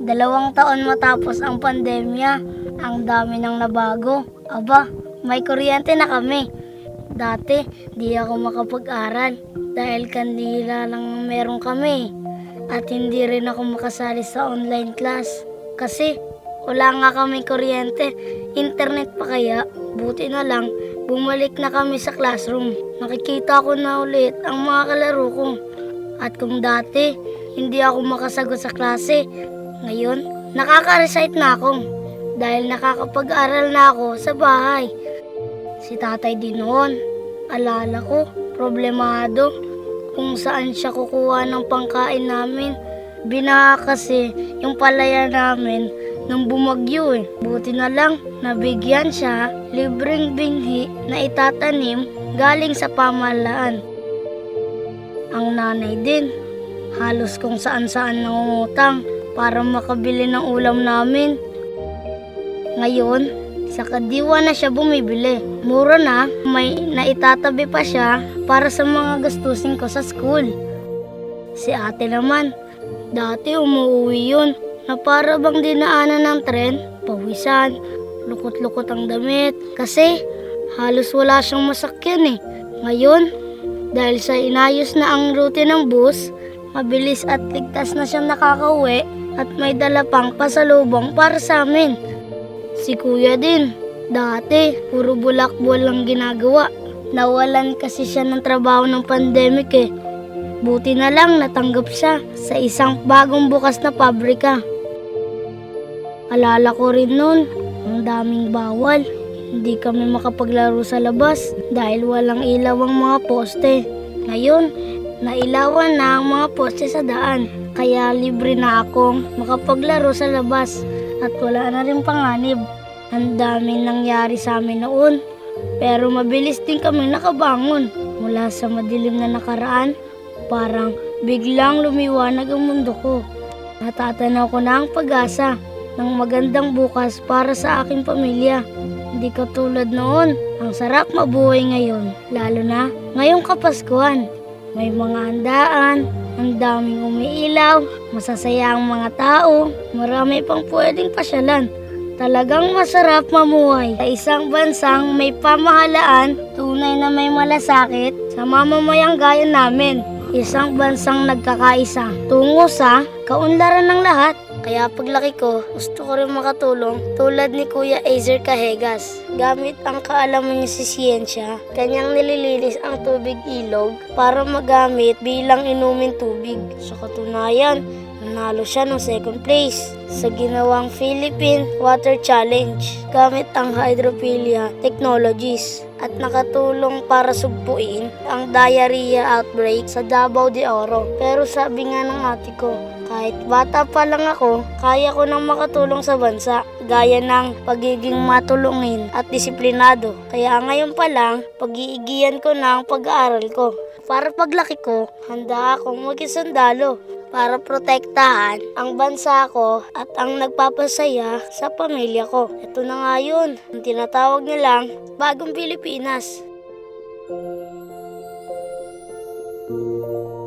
Dalawang taon matapos ang pandemya, ang dami nang nabago. Aba, may kuryente na kami. Dati, di ako makapag-aral dahil kandila lang meron kami. At hindi rin ako makasali sa online class. Kasi wala nga kami kuryente. Internet pa kaya, buti na lang, bumalik na kami sa classroom. Nakikita ko na ulit ang mga kalaro ko. At kung dati, hindi ako makasagot sa klase, ngayon, nakaka-recite na ako. Dahil nakakapag-aral na ako sa bahay. Si tatay din noon, alala ko, problemado kung saan siya kukuha ng pangkain namin. Binaha kasi yung palaya namin nung bumagyo eh. Buti na lang, nabigyan siya libreng binhi na itatanim galing sa pamahalaan. Ang nanay din, halos kung saan-saan nangungutang para makabili ng ulam namin. Ngayon, sa kadiwa na siya bumibili. Mura na, may naitatabi pa siya para sa mga gastusin ko sa school. Si ate naman, dati umuwi yun na para bang dinaanan ng tren, pawisan, lukot-lukot ang damit. Kasi halos wala siyang masakyan eh. Ngayon, dahil sa inayos na ang route ng bus, mabilis at ligtas na siyang nakakauwi at may dala pang pasalubong para sa amin. Si kuya din, dati puro bulakbol lang ginagawa. Nawalan kasi siya ng trabaho ng pandemic eh. Buti na lang natanggap siya sa isang bagong bukas na pabrika. Alala ko rin noon, ang daming bawal. Hindi kami makapaglaro sa labas dahil walang ilaw ang mga poste. Ngayon, nailawan na ang mga poste sa daan. Kaya libre na akong makapaglaro sa labas at wala na rin panganib. Ang daming nangyari sa amin noon. Pero mabilis din kami nakabangon mula sa madilim na nakaraan. Parang biglang lumiwanag ang mundo ko. Natatanaw ko na ang pag-asa ng magandang bukas para sa aking pamilya. Hindi katulad noon, ang sarap mabuhay ngayon, lalo na ngayong Kapaskuhan. May mga handaan, ang daming umiilaw, masasaya ang mga tao, marami pang pwedeng pasyalan. Talagang masarap mamuhay sa isang bansang may pamahalaan, tunay na may malasakit sa mamamayang gaya namin. Isang bansang nagkakaisa tungo sa kaunlaran ng lahat. Kaya paglaki ko, gusto ko rin makatulong tulad ni Kuya Azer Cahegas. Gamit ang kaalaman niya sa siyensya, kanyang nililinis ang tubig ilog para magamit bilang inumin tubig. Sa katunayan, nanalo siya ng second place sa ginawang Philippine Water Challenge gamit ang hydrophilia technologies at nakatulong para sugpuin ang diarrhea outbreak sa Davao de Oro. Pero sabi nga ng ate ko, kahit bata pa lang ako, kaya ko nang makatulong sa bansa gaya ng pagiging matulungin at disiplinado. Kaya ngayon pa lang, pag-iigiyan ko ng pag-aaral ko. Para paglaki ko, handa akong maging sundalo para protektahan ang bansa ko at ang nagpapasaya sa pamilya ko. Ito na nga yun, ang tinatawag nilang Bagong Pilipinas. Thank you.